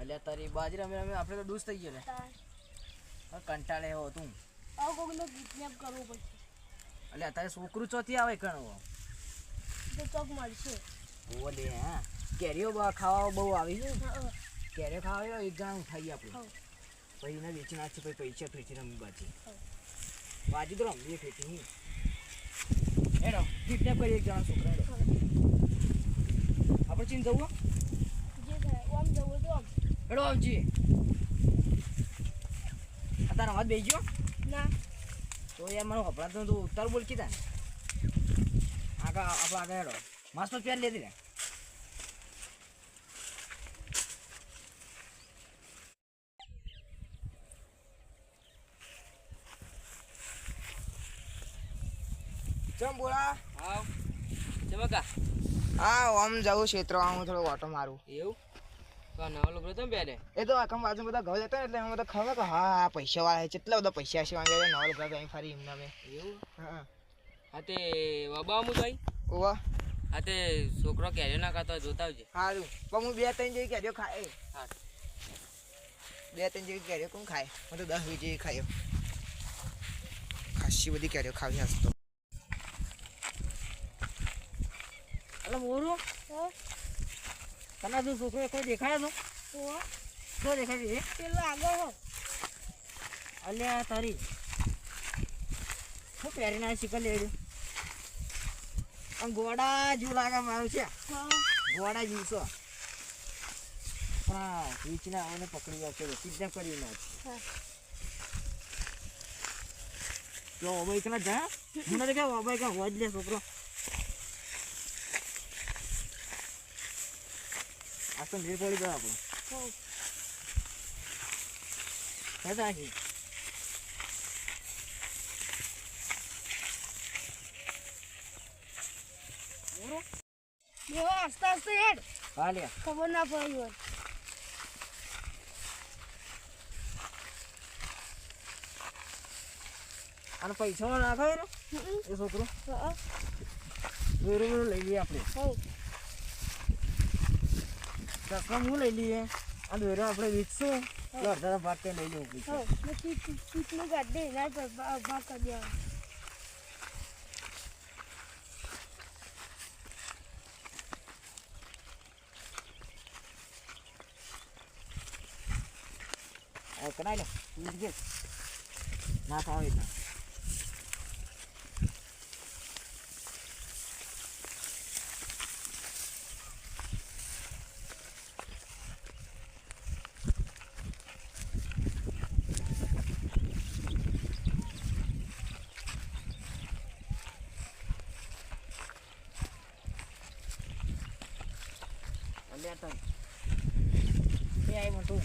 અલ્યા તારી બાજી રમે રમે આપણે તો દૂસ થઈ ગયો તાર. કંટાળે એવો તું. આવું કોકનો કિડનેપ કરવું પડશે. એટલે તારે છોકરું ચોથી આવે કણવો તો ચોક મળશે. બોલે હા. કેરીઓ ખાવા બહુ આવી છે કેરીઓ ખાવા આવ્યો એક જણા ઉઠાઈએ આપણે પછી એને વેચી નાખશે પછી પૈસા ફેંચી રમી બાજી બાજી તો રમવી ફેંચી હું હેડો કિડનેપ કરી એક જણા છોકરા આપણે ચીન જવું હો? જે થાય આમ જવું તો આમ હેડો આવજી. આ તારો હાથ બેસી ગયો? ના. તો યાર મને કપડા તો ઉતાર બોલ કીધા. આગળ આપણે આગળ હેડો. મસ્ત પેર લેતી ને ચમ બોલા? આવ ચમકા. હા આમ જવું ક્ષેત્ર આવું થોડો ઓટો મારું. એવું? એ તો આખમ બાજુ બધા ઘઉં જતા ને એટલે એમાં બધા ખબર કે હા હા પૈસા વાળા છે કેટલા બધા પૈસા છે વાંગે નવલ લોકો અહીં ફરી એમના મેં એવું? હા. હા તે વબા હું ભાઈ ઓવા. હા તે છોકરો કેરીઓ ના ખાતો હોય જોતા આવજે. સારું. પણ હું બે ત્રણ જેવી કેરીઓ ખાય. હા. બે ત્રણ જેવી કેરીઓ કોણ ખાય? હું તો દસ વીસ જેવી ખાયો ખાસી બધી કેરીઓ ખાવી હસતો એટલે મોરું? હા. તને તું છોકરો કોઈ દેખાય તો? તો શું દેખાય છે? પેલો આગળ હો અલ્યા તારી. શું પહેરીને આ શીખર લેડ્યું આમ ગોડા જેવું લાગે મારું છે. ગોડા જેવું છો. પણ વીચના આવને પકડી રાખે કિડનેપ કરી નાખ હા. જો ઓબાઈ કના જા. મને કે ઓબાઈ કા હોજ લે છોકરો. તો મેળ પડી ગયો આપણો. આસ્તે આસ્તે હેડ ખબર ના પડી હોય. અને પૈસા નાખો એનો? હમ, એ છોકરો. વેરું વેરું લઈ લઈએ આપણે. હા ચશ્મા હું લઈ લઈએ આ દોરો આપણે વીચશું એટલે અડધા ભાગ કે લઈ લેવું પૈસા હા મેં ચીટ ચીટનું કાઢ દે એના પર ભા- ભાગ કરી દેવાનો હવે કરાય લે વીસ કે ના ખાવ તને એ આઈ મોટું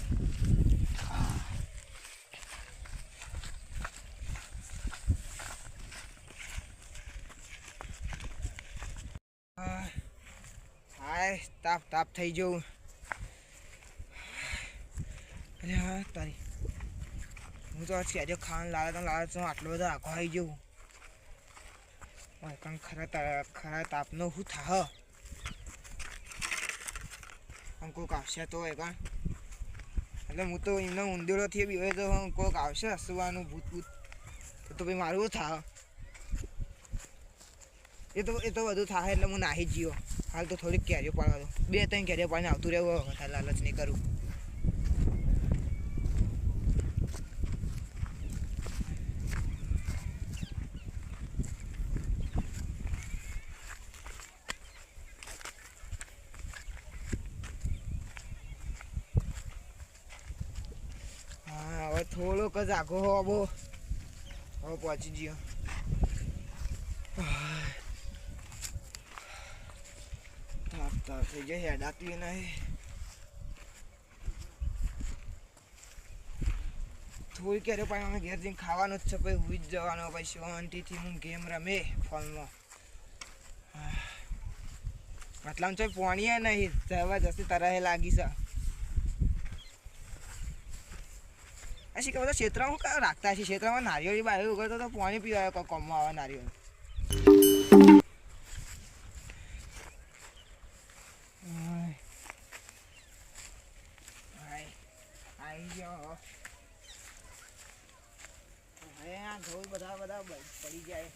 હાય, તાપ તાપ થઈ જવું અરે હા, તારી. હું તો આજે ખાવાનું લાવે તો લાવે તો આટલો બધો આખો આવી જવું ઓય ખરા ખરા તાપનો હું થાહ આમ કોઈક આવશે તો એ પણ. એટલે હું તો એમને ઉંદેરોથી બી હોય તો કોઈક આવશે હસવાનું ભૂત ભૂત. તો ભાઈ મારું થાય એ તો એ તો બધું થાય એટલે હું નાહી જ ગયો. હાલ તો થોડીક કેરીઓ પાડવા દો બે ત્રણ કેરીઓ પાડીને આવતું રહેવું હવે વધારે લાલચ નહીં કરું હા હવે થોડોક જ આઘો હોવો હવે પહોંચી ગયો તાપ તાપ થઈ જાય હેડાતી નહીં થોડી ક્યારે પણ અમે ઘેર જઈને ખાવાનું જ છે પછી હુઈ જ જવાનો, પછી શાંતિથી હું ગેમ રમે ફોનમાં મતલબ છે પોણીએ નહીં જશે તરહે લાગી છે અશી કે બધા ક્ષેત્રમાં હું કાં રાખતા છે ક્ષેત્રમાં નારિયેળી બારી વગર તો પાણી પીવા કોમમાં આવે નારિયેળ આ બધા બધા પડી જાય.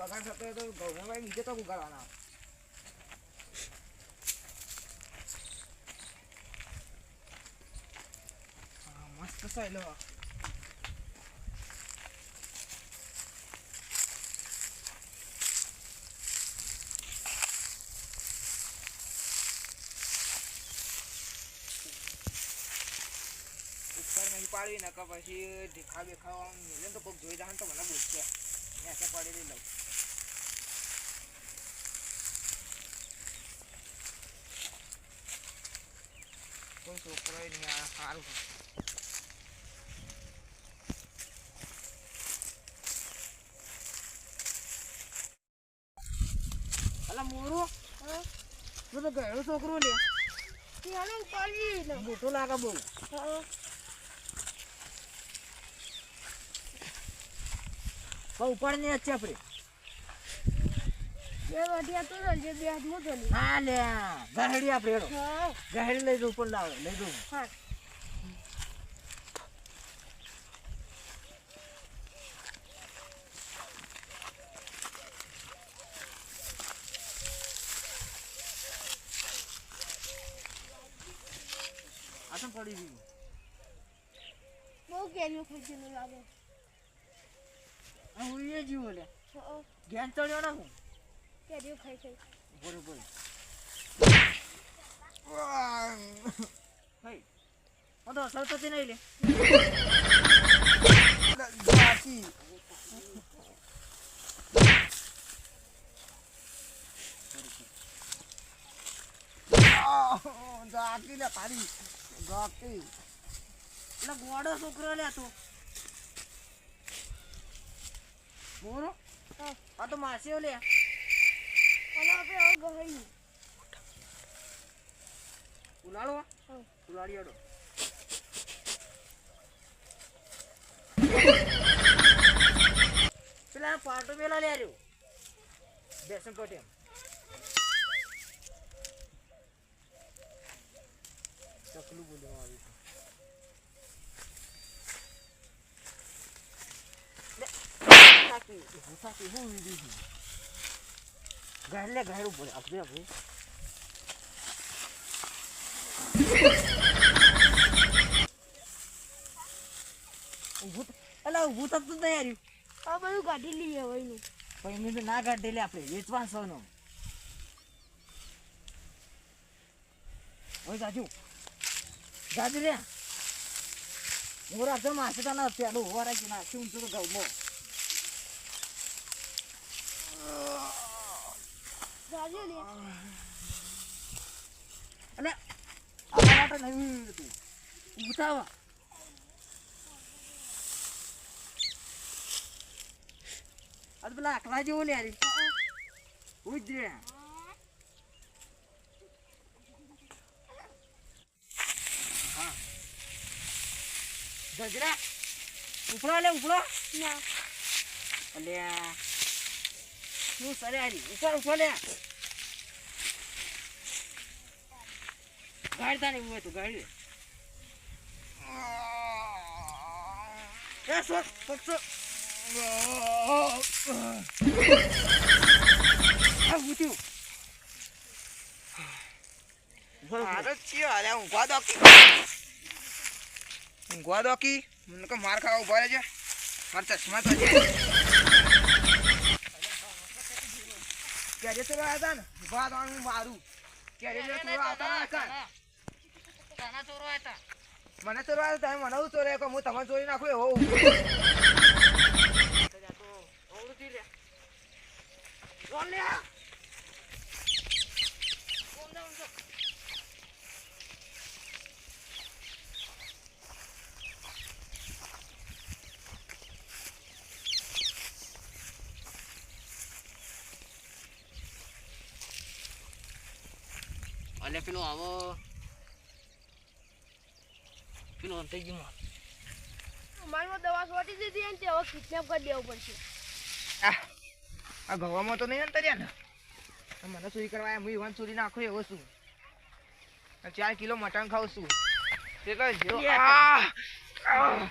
બગાડ થતો હોય તો ઘઉં નીચે તો ઉગાડવાના હા, મસ્ત સહેલો પાડવી નકર પછી દેખા બેખા મિલે તો કોઈક જોઈ જાય તો મને બોલશે મેં પડેલી લઉં કોઈ છોકરો નહીં સારું છે અલા મોરો હા તું ગયો છોકરો લે. મોટો લાગે બહુ. ઉપાડ ને છે આપણે. હા લે ગહેડી આપણે ગહેડી લઈ જવું પણ લાવે લઈ જવું હા. તો પડી ગયું. બહુ ગેરનું ખાઈ લાગે. હું એ જીવો લે. ગેન ચડ્યો ના હું. કેરીઓ ખાઈ ખાઈ. બરોબર. ભાઈ હું તો અસર થતી નહીં લે. બાકી જાકી એટલે ગોડો છોકરો લે તું. હા આ તો માસીઓ લે. ઉલાડો ઉલાડી હેડો પેલા પાટો પેલા લે રહ્યો. બેસન પટેલ ચકલું બોલવામાં આવ્યું છે. લે, સાકી, ઊભું હું ઊભી છું. ઘર લે ઘર આપણે આપણે અલા ઊભું થતું જ આ બધું કાઢી લઈએ હવે એનું. પણ એમને તો ના કાઢી લે આપણે. વેચવા સૌનો. હવે જાજુ જાજુ રે હું રાખજો માસે તને પેલું હોવા રાખી નાખી ઊંચું તો લે અને આપણા માટે નહીં હતું. ઊભું થાવા આ તો પેલા આકલા જેવો લે યાર ઉજ રે હા ગજરા. ઉપડો લે ઉપડો ના. અલ્યા શું સરે હારી ઉપર ઉપર લે. ગાડતા નહીં હોય તો ગાડી એ સો પક્ષો આ ઉઠ્યું. મારો ચિયો હાલે ઊંઘવા દો. કી ઊંઘવા દો કી. મને કે માર ખાવા ઊભા રહેજે. મારા ચશ્મા તો છે. ક્યારે તો રહ્યા ને? ઊભા હું મારું. ક્યારે આવતા ના હતા. તાના ચોરો હતા. મને ચોરો રહ્યા તમે મને હું ચોરે કે હું તમને ચોરી નાખું એવો ઓળખી લે. અને પેલું આવો પેલું અંતાઈ ગયું અમારીમાં દવા છોટી દીધી અને તે હવે કિડનેપ કરી દેવું પડશે આ આ ગવામાં તો નહીં અંતર્યા ને મને ચોરી કરવા હું ઈવન ચોરી નાખું એવો છું ચાર કિલો મટન ખાઉં છું એટલે જો લે. આ, આ.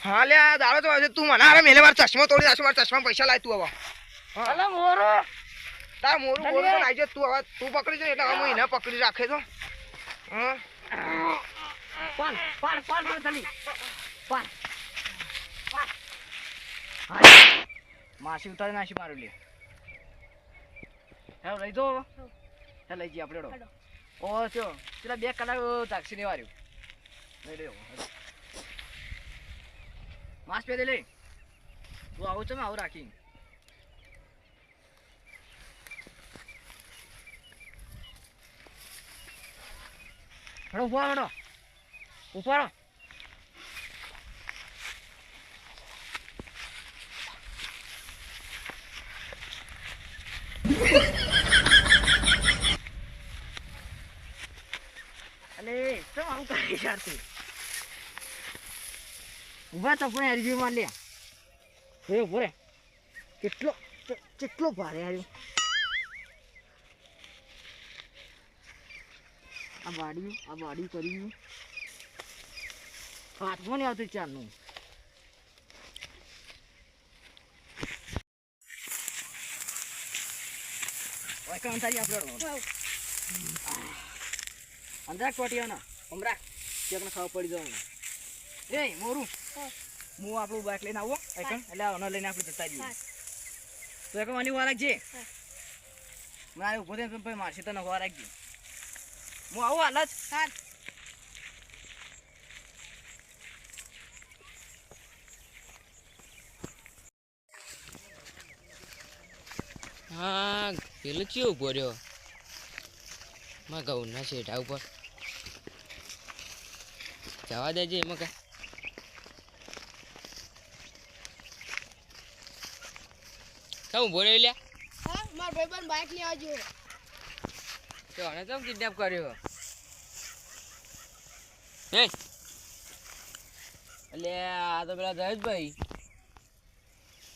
હા લે આ દાડો તો આજે તું મને હારે મેલે વાર ચશ્મા તોડી મારા ચશ્મા પૈસા લાય તું હવે મોરો તાર મોરું ચાલ મોરું લે. તો હવે તું પકડી છે એટલે હું એને પકડી રાખે તો પાન પાન પાન ચાલી પાન માસી ઉતારી નાખી મારું લે. હે લઈ જો. હે લઈ જઈએ આપણે. ઓ ચો પેલા બે કલાક તાક્ષી ને વાર્યું લઈ લે માસ પે દે લે તું આવું છે મેં આવું રાખી હેડો ઊભા હેડો. રહો અલે કેમ આવું કરી યાર તું ઊભા તો પણ હરજી માં લે ઊભો રે. કેટલો કેટલો ભારે આવ્યો આ બાડી આ બાડી કરી હાથમાં નહીં આવતું ચારનું? ઓય કામ તારી આપણે અંધાક ટોટીઓ ના ચેકને ખાવા પડી જવાનું. એ મોરું. હા. આપણું બાઇક લઈને આવો એકણ. એટલે ઓનો લઈને આપણે જતા જઈએ. તો એકણ વાની વાર રાખજે. મારે ઊભો થઈને મારશે તને વાર રાખજે. હું આવું હાલ જ હા હા પેલો ચિયો ઊભો રહ્યો માં ઘઉંના શેઠા ઉપર જવા દેજે એમાં કાંઈ કાં ઊભો રહ્યો લ્યા હા મારા ભાઈબંધ બાઇક લેવા ગયો તો આને તો કિડનેપ કર્યો? હે? એટલે આ તો પેલા જયેશભાઈ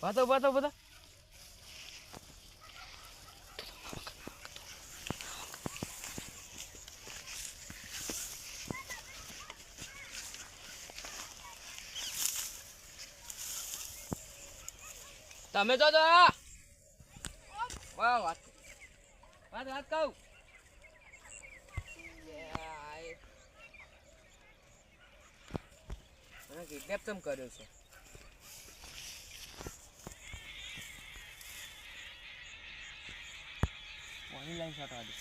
વાતો વાતો બધા તમે તો વાત વાત વાત કહું. કિડનેપ કર્યો છે. ઓનલાઈન શોટ વાળી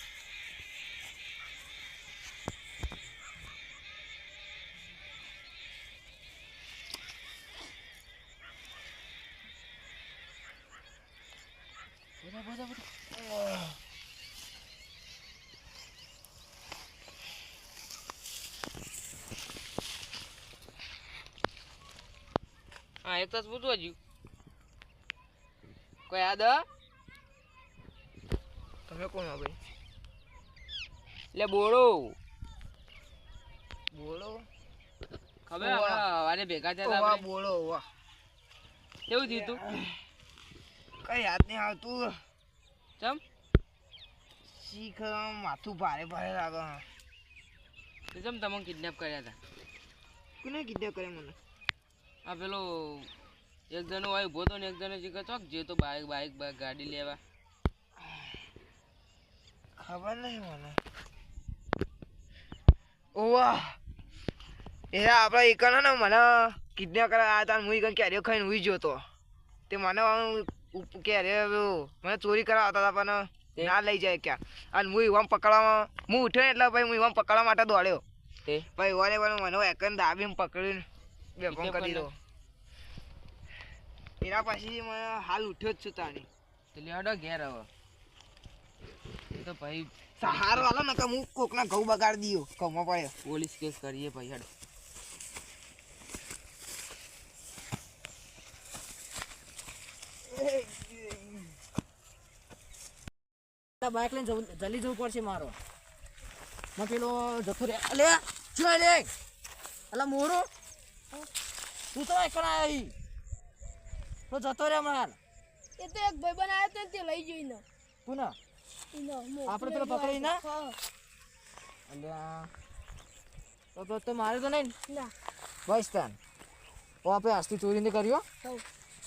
બધા બધા બધા હા એક તાસ પૂછવા જ્યું કોઈ યાદ? તમે કોણ હો ભાઈ? લે બોળો બોલો? ખબર વારે ભેગા થયા આપણે? બોલો ઓવા કેવું થયું તું? કઈ યાદ નહીં આવતું. ચમ? શીખ માથું ભારે ભારે લાગે. તો ચમ તમને કિડનેપ કર્યા હતા? કોને કિડનેપ કર્યા મને? આ પેલો એક જણો હોય ઊભો તો ને એક જણો જીગા ચોક જે તો બાઈક બાઈક ગાડી લેવા. ખબર નહીં મને. ઓવા. એ આપણા એકણ ને મને કિડનેપ કરવા આવ્યા હતા હું એકણ ક્યારે ખાઈને ઉઈ ગયો તો તે મને ક્યારે મને ચોરી કરવા આવતા હતા પણ? ના લઈ જાય ક્યાં. અને હું એવા પકડવામાં હું ઉઠ્યો એટલે ભાઈ હું એવા પકડવા માટે દોડ્યો. તે? ભાઈ ઓને પણ મને એકન દાબીને પકડીને બેફામ કિડનેપ કરી દો. એના પછી મને હાલ ઉઠ્યો જ છું તાણી. તો લેવાડો ઘેર હવે. એ તો ભાઈ સહારો હાલો ને કે હું કોકના ઘઉં બગાડી દીયો કમો પડ્યો. પોલીસ કેસ કરીએ ભાઈ હેડો. બાઇક લઈને જવું જલ્દી જવું પડશે મારો. માં પેલો જતો રે અલે શું લે અલા મોરો. તું તો એકણ આયા ઈ તો જતો રે માર એ તો એક ભાઈ આવ્યો તો તે લઈ જોઈને પુનઃ ઈનો, મોકલો આપણે પેલો પકડી ના? અલ્યા. તો તો- મારે તો નહીં ના. બસ તાન. ઓ આપણે આસ્તી ચોરી નહીં કર્યો.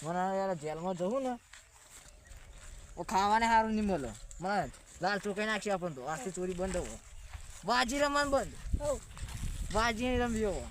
મને યાર જેલમાં જવું ને. ઓ ખાવાને સારું નહીં મળે. મને. લાલ ચોકાઈ નાખી આપણને તો. આસ્તી ચોરી બંધ હો વાજી રમવાનું બંધ. બાજી હો